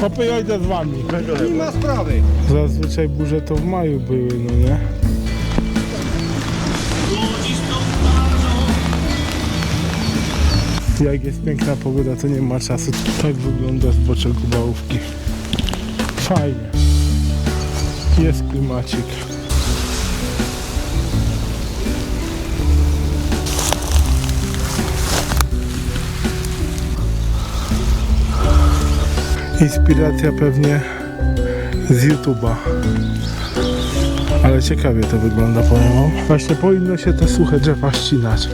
Chłopy, ja idę z wami. Nie ma sprawy. Zazwyczaj burze to w maju były, no nie? Jak jest piękna pogoda, to nie ma czasu. Tak wygląda zbocze Gubałówki. Fajnie. Jest klimacik. Inspiracja pewnie z YouTube'a. Ale ciekawie to wygląda, powiem wam. Właśnie powinno się te suche drzewa ścinać.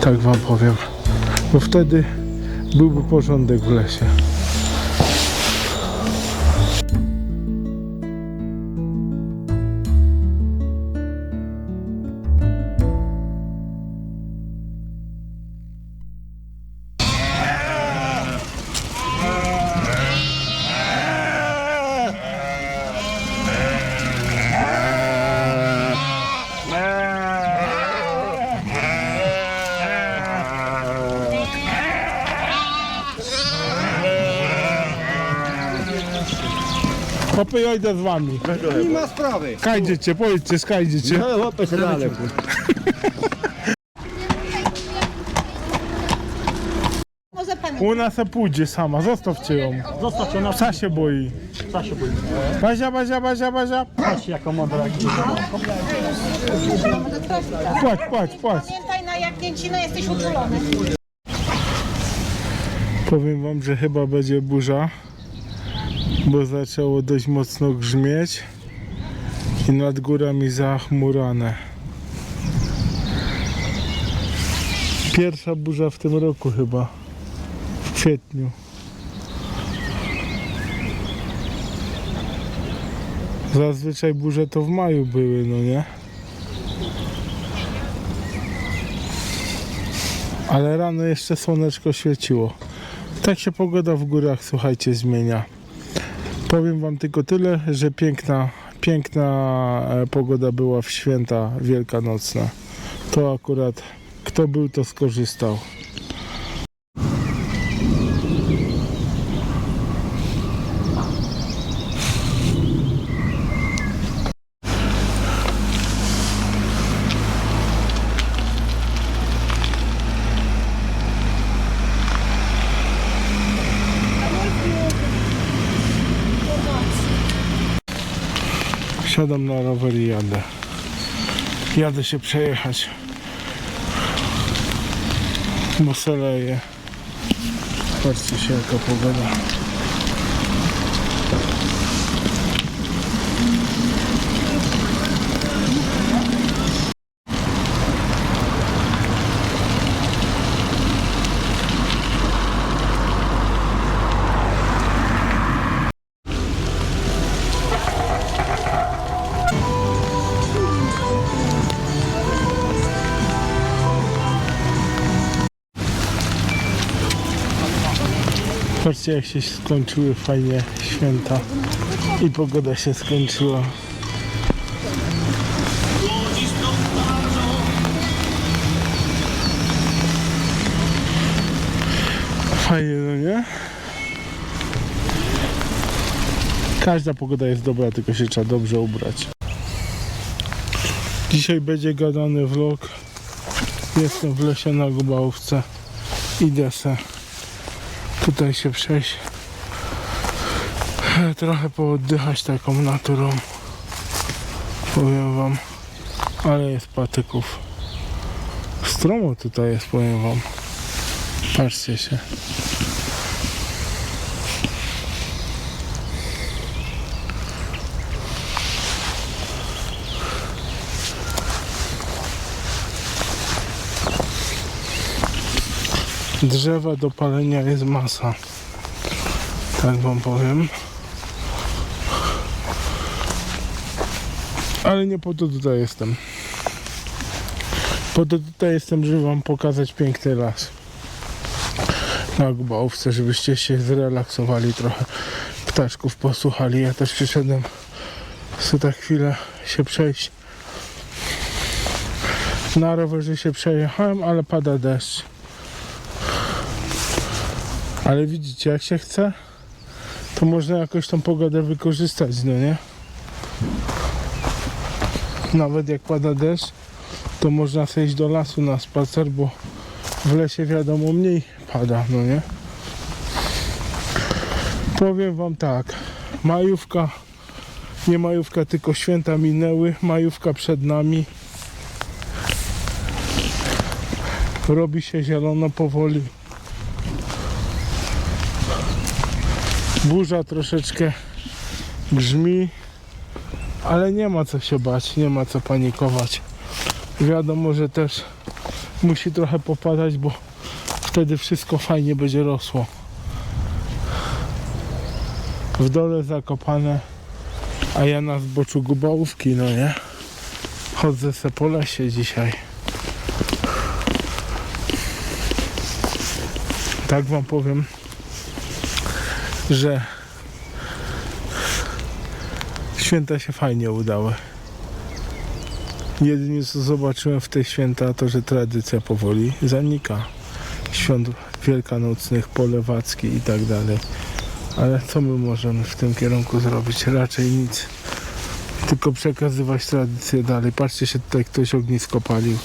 Tak wam powiem. Bo wtedy byłby porządek w lesie. Chłopy, ja idę z wami. Nie ma sprawy. Skajdziecie, powiedzcie, skajdziecie. No chłopie się dalej. Może pan U nas se pójdzie sama, zostawcie ją. Zostaw ją na Psa się boi. psa się boi. Bazia, bazia, bazia, bazia. Patrz jako mądra może prosić. Płać, płać, płać. Pamiętaj, na jagnięcinę jesteś uczulony. Powiem wam, że chyba będzie burza, bo zaczęło dość mocno grzmieć i nad górami zachmurane. Pierwsza burza w tym roku chyba, w kwietniu. Zazwyczaj burze to w maju były, no nie? Ale rano jeszcze słoneczko świeciło. Tak się pogoda w górach, słuchajcie, zmienia. Powiem wam tylko tyle, że piękna, piękna e, pogoda była w święta wielkanocne. To akurat kto był, to skorzystał. Siadam na rower i jadę. Jadę się przejechać. Bo se leje. Patrzcie się jaka pogoda. Patrzcie jak się skończyły fajnie święta i pogoda się skończyła. Fajnie, no nie? Każda pogoda jest dobra, tylko się trzeba dobrze ubrać. Dzisiaj będzie gadany vlog. Jestem w lesie na Gubałówce. Idę se tutaj się przejść. Trochę pooddychać taką naturą. Powiem wam. Ale jest patyków. Stromo tutaj jest, powiem wam. Patrzcie się. Drzewa do palenia jest masa. Tak wam powiem. Ale nie po to tutaj jestem. Po to tutaj jestem, żeby wam pokazać piękny las. Na Gubałówce, żebyście się zrelaksowali trochę. Ptaszków posłuchali. Ja też przyszedłem sobie tak chwilę się przejść. Na rowerze się przejechałem, ale pada deszcz. Ale widzicie, jak się chce, to można jakoś tą pogodę wykorzystać, no nie? Nawet jak pada deszcz, to można iść do lasu na spacer, bo w lesie wiadomo mniej pada, no nie? Powiem wam tak, majówka, nie majówka, tylko święta minęły, majówka przed nami. Robi się zielono powoli. Burza troszeczkę grzmi, ale nie ma co się bać, nie ma co panikować. Wiadomo, że też musi trochę popadać, bo wtedy wszystko fajnie będzie rosło. W dole zakopane, a ja na zboczu gubałówki, no nie? Chodzę se po lesie dzisiaj. Tak wam powiem, że święta się fajnie udały. Jedynie co zobaczyłem w te święta to, że tradycja powoli zanika. Świąt wielkanocnych, polewacki i tak dalej. Ale co my możemy w tym kierunku zrobić? Raczej nic. Tylko przekazywać tradycję dalej. Patrzcie się, tutaj ktoś ognisko palił.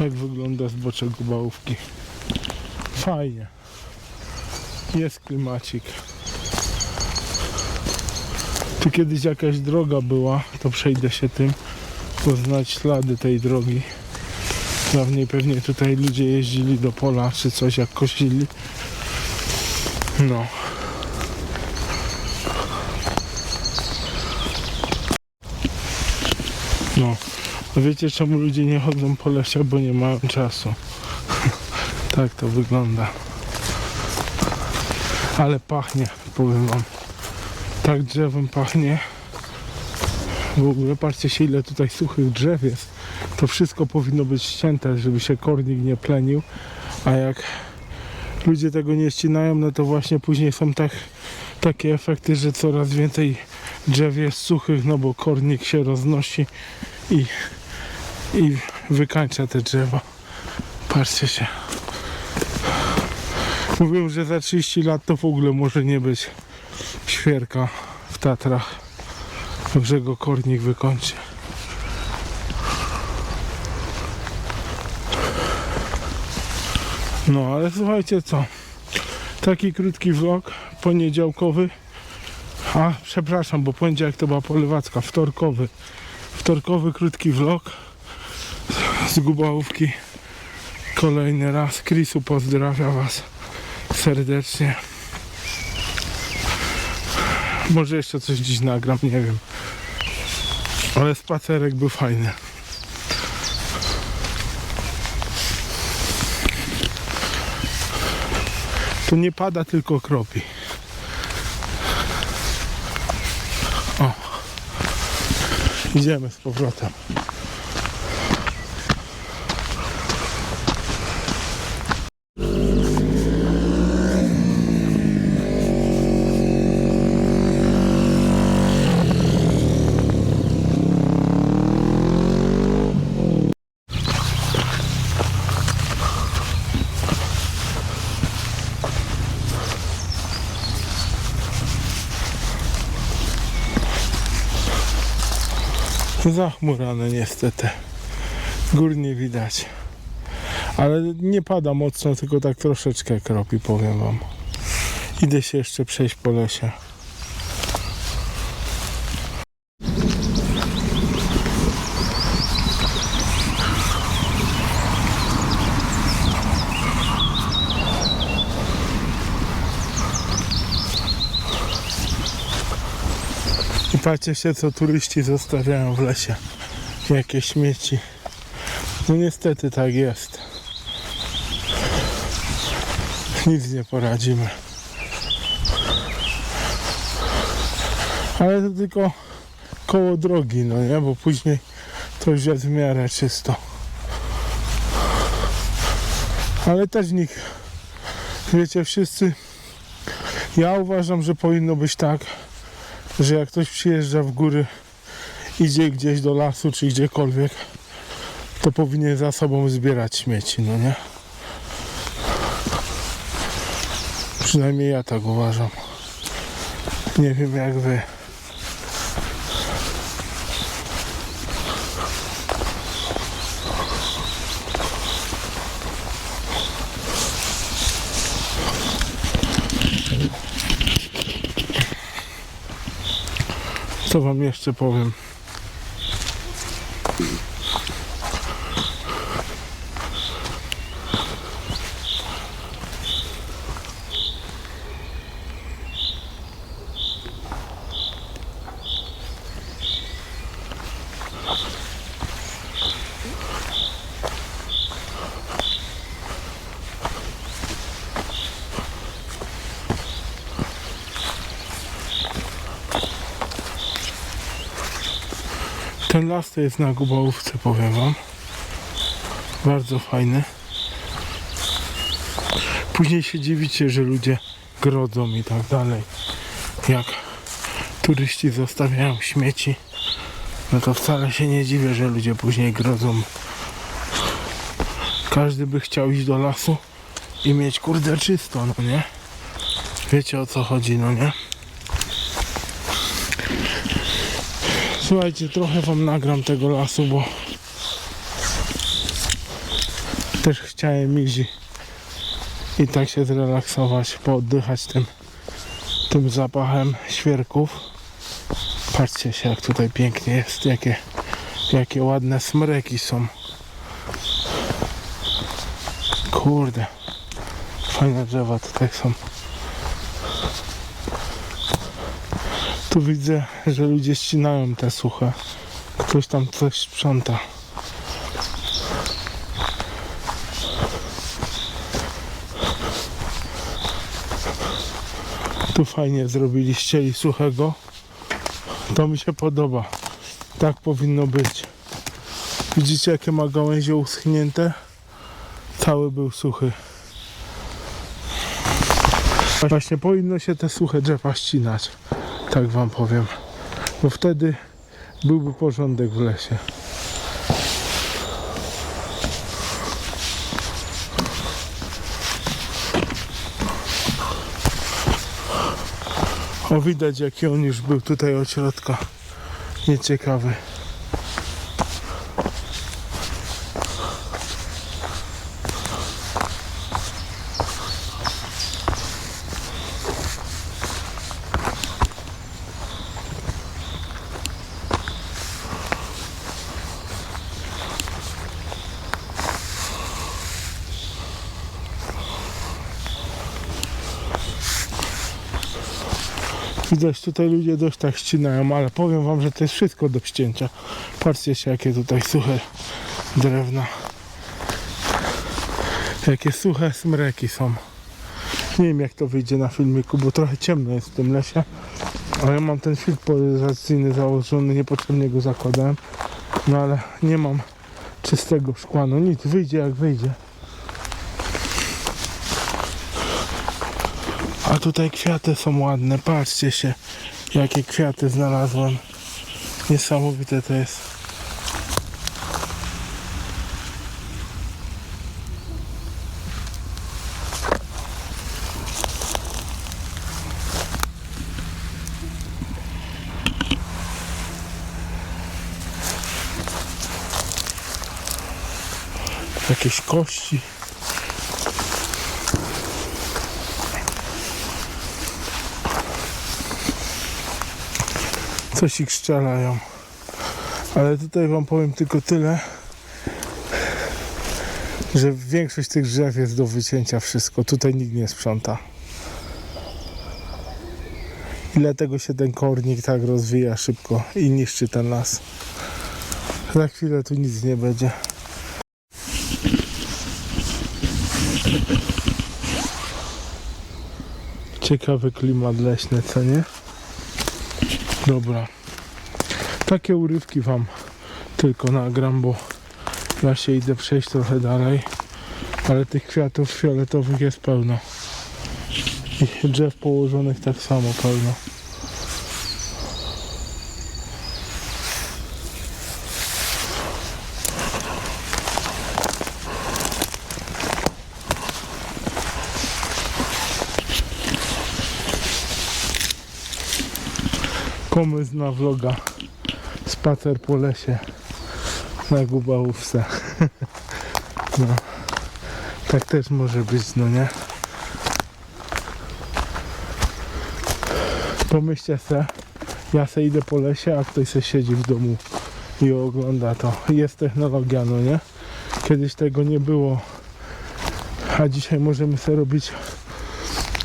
Tak wygląda zbocze gubałówki. Fajnie. Jest klimacik. Tu kiedyś jakaś droga była, to przejdę się tym, poznać ślady tej drogi. Dawniej pewnie tutaj ludzie jeździli do pola czy coś jak kosili. No. A Wiecie czemu ludzie nie chodzą po lesie, bo nie mają czasu. tak to wygląda. Ale pachnie, powiem wam. Tak drzewem pachnie. W ogóle patrzcie się ile tutaj suchych drzew jest. To wszystko powinno być ścięte, żeby się kornik nie plenił. A jak ludzie tego nie ścinają, no to właśnie później są tak, takie efekty, że coraz więcej drzew jest suchych, no bo kornik się roznosi i, i wykańcza te drzewa. Patrzcie się. Mówią, że za 30 lat to w ogóle może nie być świerka w Tatrach. Dobrze go kornik wykończy. No ale słuchajcie co. Taki krótki vlog poniedziałkowy. A przepraszam, bo poniedziałek to była polewacka. Wtorkowy. Wtorkowy krótki vlog z Gubałówki. Kolejny raz. Krisu pozdrawia Was serdecznie. Może jeszcze coś dziś nagram, nie wiem. Ale spacerek był fajny. To nie pada, tylko kropi. O. Idziemy z powrotem. Zachmurane niestety. Gór nie widać. Ale nie pada mocno, tylko tak troszeczkę kropi, powiem wam. Idę się jeszcze przejść po lesie. Patrzcie się, co turyści zostawiają w lesie. Jakie śmieci. No niestety tak jest. Nic nie poradzimy. Ale to tylko koło drogi, no nie? Bo później to już jest w miarę czysto. Ale też nikt, wiecie, wszyscy, ja uważam, że powinno być tak, że jak ktoś przyjeżdża w góry, idzie gdzieś do lasu czy gdziekolwiek, to powinien za sobą zbierać śmieci, no nie? Przynajmniej ja tak uważam. Nie wiem jak wy. Co wam jeszcze powiem? Ten las to jest na Gubałówce, powiem wam. Bardzo fajny. Później się dziwicie, że ludzie grodzą i tak dalej. Jak turyści zostawiają śmieci, no to wcale się nie dziwię, że ludzie później grodzą. Każdy by chciał iść do lasu i mieć kurde czysto, no nie? Wiecie o co chodzi, no nie? Słuchajcie, trochę wam nagram tego lasu, bo też chciałem iść i- tak się zrelaksować, pooddychać tym, tym zapachem świerków. Patrzcie się, jak tutaj pięknie jest, jakie, jakie ładne smreki są. Kurde, fajne drzewa tutaj są. Tu widzę, że ludzie ścinają te suche. Ktoś tam coś sprząta. Tu fajnie zrobili ścieli suchego. To mi się podoba. Tak powinno być. Widzicie jakie ma gałęzie uschnięte? Cały był suchy. Właśnie powinno się te suche drzewa ścinać. Tak wam powiem. Bo wtedy byłby porządek w lesie. O widać jaki on już był tutaj od środka. Nieciekawy. Widać tutaj ludzie dość tak ścinają, ale powiem wam, że to jest wszystko do ścięcia. Patrzcie się jakie tutaj suche drewna. Jakie suche smreki są. Nie wiem jak to wyjdzie na filmiku, bo trochę ciemno jest w tym lesie. Ale ja mam ten filtr polaryzacyjny założony, niepotrzebnie go zakładałem. No ale nie mam czystego szkła. No nic, wyjdzie jak wyjdzie. Tutaj kwiaty są ładne, patrzcie się, jakie kwiaty znalazłem. Niesamowite to jest. Jakieś kości. Coś ich strzelają. Ale tutaj wam powiem tylko tyle, że większość tych drzew jest do wycięcia wszystko. Tutaj nikt nie sprząta. I dlatego się ten kornik tak rozwija szybko i niszczy ten las. Za chwilę tu nic nie będzie. Ciekawy klimat leśny, co nie? Dobra. Takie urywki wam tylko nagram, bo ja się idę przejść trochę dalej. Ale tych kwiatów fioletowych jest pełno. I drzew położonych tak samo pełno. Pomysł na vloga. Spacer po lesie na Gubałówce. No. Tak też może być, no nie? Pomyślcie se, ja se idę po lesie, a ktoś se siedzi w domu i ogląda to. Jest technologia, no nie? Kiedyś tego nie było, a dzisiaj możemy sobie robić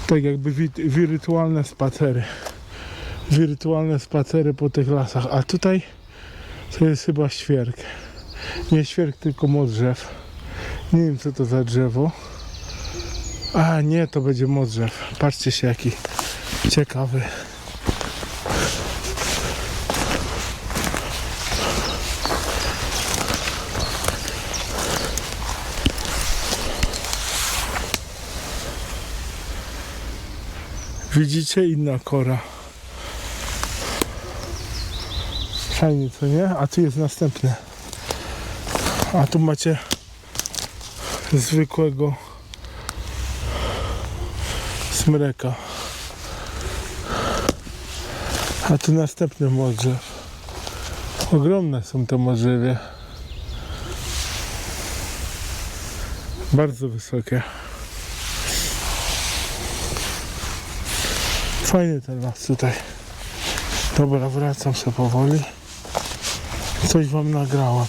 tak jakby wi- wirtualne spacery. Wirtualne spacery po tych lasach, a tutaj to jest chyba świerk. Nie świerk, tylko modrzew. Nie wiem co to za drzewo. A nie, to będzie modrzew. Patrzcie się jaki ciekawy. Widzicie inna kora. Fajnie, co nie? A tu jest następny. A tu macie zwykłego smreka. A tu następny modrzew. Ogromne są te modrzewie. Bardzo wysokie. Fajny ten las tutaj. Dobra, wracam się powoli. Coś wam nagrałem.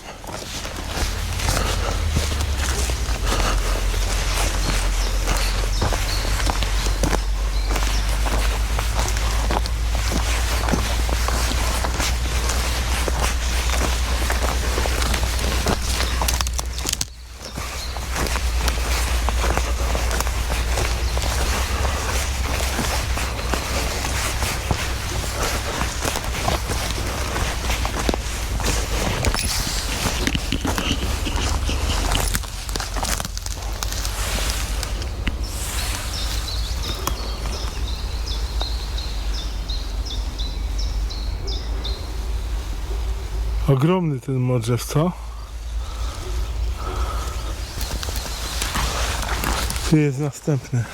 Ogromny ten modrzew, co? Tu jest następny.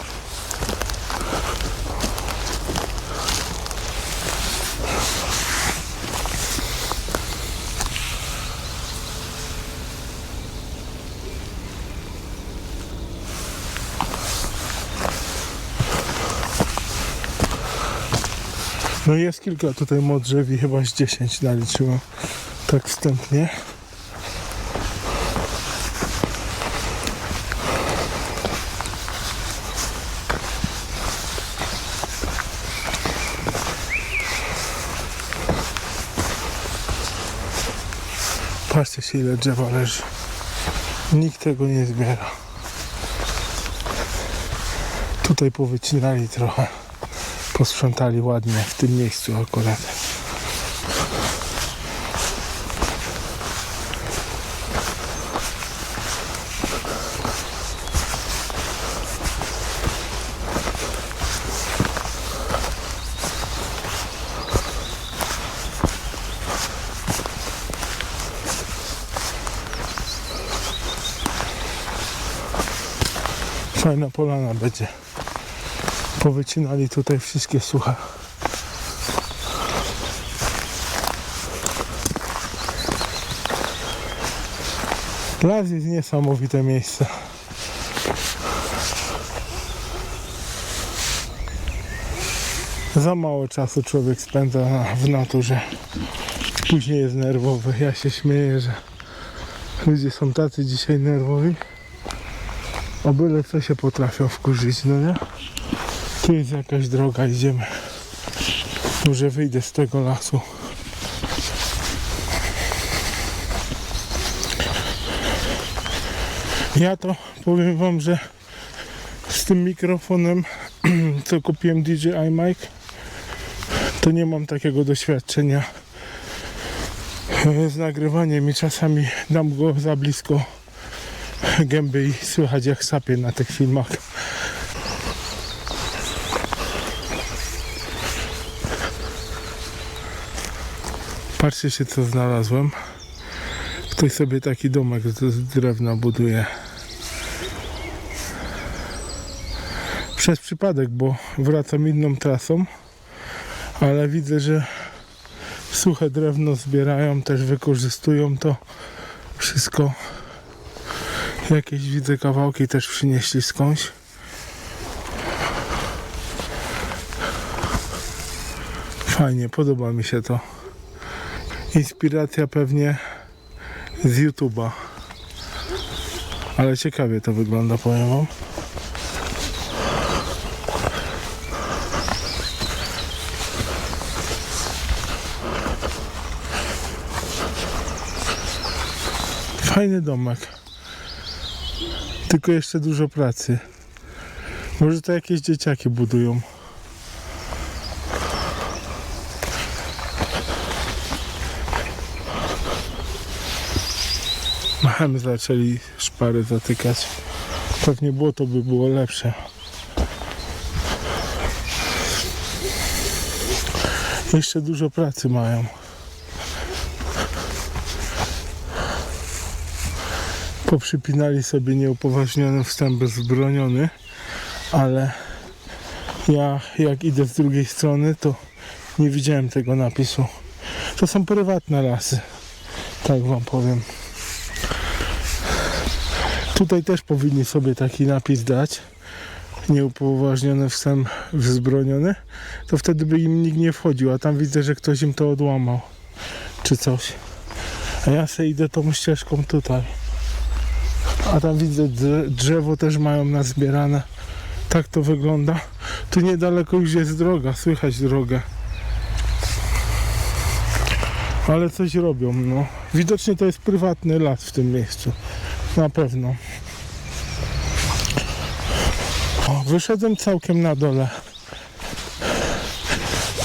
No jest kilka tutaj modrzewi, chyba z 10 naliczyłem. Tak wstępnie. Patrzcie się ile drzewa leży. Nikt tego nie zbiera. Tutaj powycinali trochę. Posprzątali ładnie w tym miejscu akurat. Fajna polana będzie. Powycinali tutaj wszystkie suche. Las jest niesamowite miejsce. Za mało czasu człowiek spędza w naturze. Później jest nerwowy. Ja się śmieję, że ludzie są tacy dzisiaj nerwowi. O byle co się potrafią wkurzyć, no nie? Tu jest jakaś droga, idziemy. Może wyjdę z tego lasu. Ja to powiem wam, że z tym mikrofonem, co kupiłem DJI Mic, to nie mam takiego doświadczenia z nagrywaniem i czasami dam go za blisko gęby i słychać jak sapie na tych filmach. Patrzcie się co znalazłem. Ktoś sobie taki domek z drewna buduje. Przez przypadek, bo wracam inną trasą, ale widzę, że suche drewno zbierają, też wykorzystują to wszystko. Jakieś widzę kawałki też przynieśli skądś. Fajnie, podoba mi się to. Inspiracja pewnie z YouTube'a. Ale ciekawie to wygląda, powiem wam. Fajny domek. Tylko jeszcze dużo pracy. Może to jakieś dzieciaki budują. Machem zaczęli szpary zatykać. Pewnie było to by było lepsze. Jeszcze dużo pracy mają. Poprzypinali sobie nieupoważniony wstęp bezbroniony, ale ja jak idę z drugiej strony, to nie widziałem tego napisu. To są prywatne lasy, tak wam powiem. Tutaj też powinni sobie taki napis dać. Nieupoważniony wstęp wzbroniony. To wtedy by im nikt nie wchodził, a tam widzę, że ktoś im to odłamał. Czy coś. A ja sobie idę tą ścieżką tutaj. A tam widzę drze- drzewo też mają nazbierane. Tak to wygląda. Tu niedaleko już jest droga, słychać drogę. Ale coś robią, no. Widocznie to jest prywatny las w tym miejscu. Na pewno. O, wyszedłem całkiem na dole.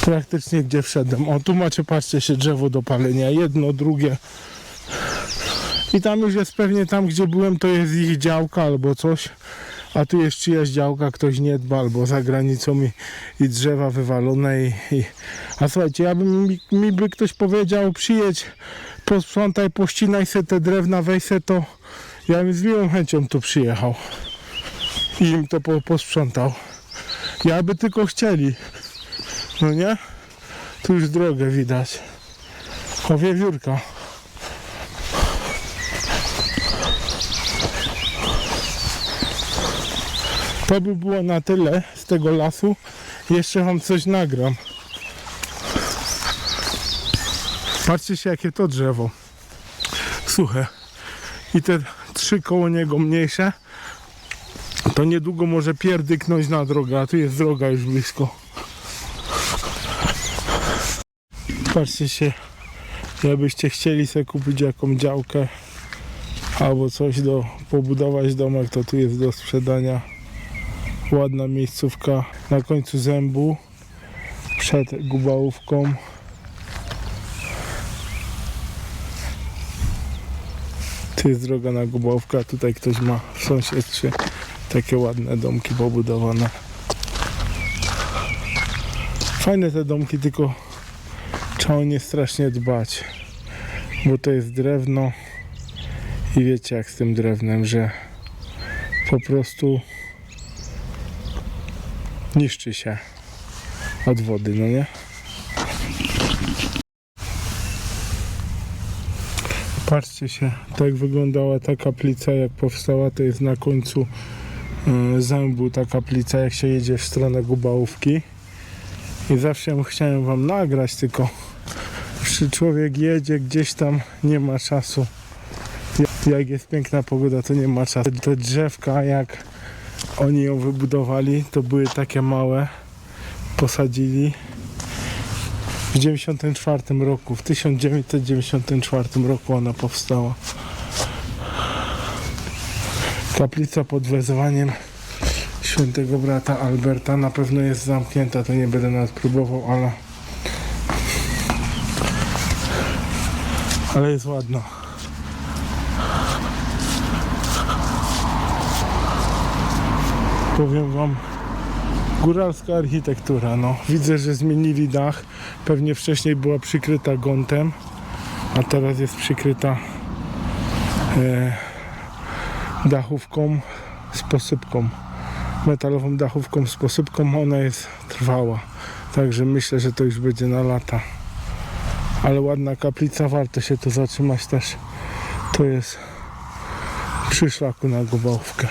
Praktycznie gdzie wszedłem. O, tu macie, patrzcie się, drzewo do palenia. Jedno, drugie. I tam już jest pewnie tam, gdzie byłem, to jest ich działka albo coś. A tu jest czyjaś działka, ktoś nie dba, albo za granicą i, i drzewa wywalone. I, i... A słuchajcie, ja bym, mi, mi by ktoś powiedział, przyjedź, posprzątaj, pościnaj se te drewna, weź se to. Ja bym z miłą chęcią tu przyjechał i im to po, posprzątał. Ja by tylko chcieli. No nie? Tu już drogę widać. O wiewiórka. To by było na tyle z tego lasu. Jeszcze wam coś nagram. Patrzcie się jakie to drzewo. Suche. I te trzy koło niego mniejsze. To niedługo może pierdyknąć na drogę, a tu jest droga już blisko. Patrzcie się, jakbyście chcieli sobie kupić jakąś działkę albo coś do pobudować domek, to tu jest do sprzedania. Ładna miejscówka na końcu zębu przed gubałówką. Tu jest droga na gubałówkę, tutaj ktoś ma w sąsiedztwie takie ładne domki pobudowane. Fajne te domki, tylko trzeba o nie strasznie dbać, bo to jest drewno i wiecie jak z tym drewnem, że po prostu niszczy się od wody, no nie? Patrzcie się, tak wyglądała ta kaplica, jak powstała, to jest na końcu e, zębu ta kaplica, jak się jedzie w stronę Gubałówki. I zawsze chciałem wam nagrać, tylko czy człowiek jedzie gdzieś tam, nie ma czasu. Jak jest piękna pogoda, to nie ma czasu. Te drzewka, jak oni ją wybudowali, to były takie małe, posadzili w 94 roku, w 1994 roku ona powstała. Kaplica pod wezwaniem świętego brata Alberta na pewno jest zamknięta, to nie będę nawet próbował, ale ale jest ładna. Powiem wam, góralska architektura, no. Widzę, że zmienili dach. Pewnie wcześniej była przykryta gontem, a teraz jest przykryta e, dachówką z posypką. Metalową dachówką z posypką. Ona jest trwała. Także myślę, że to już będzie na lata. Ale ładna kaplica, warto się tu zatrzymać też. To jest przy szlaku na Gubałówkę.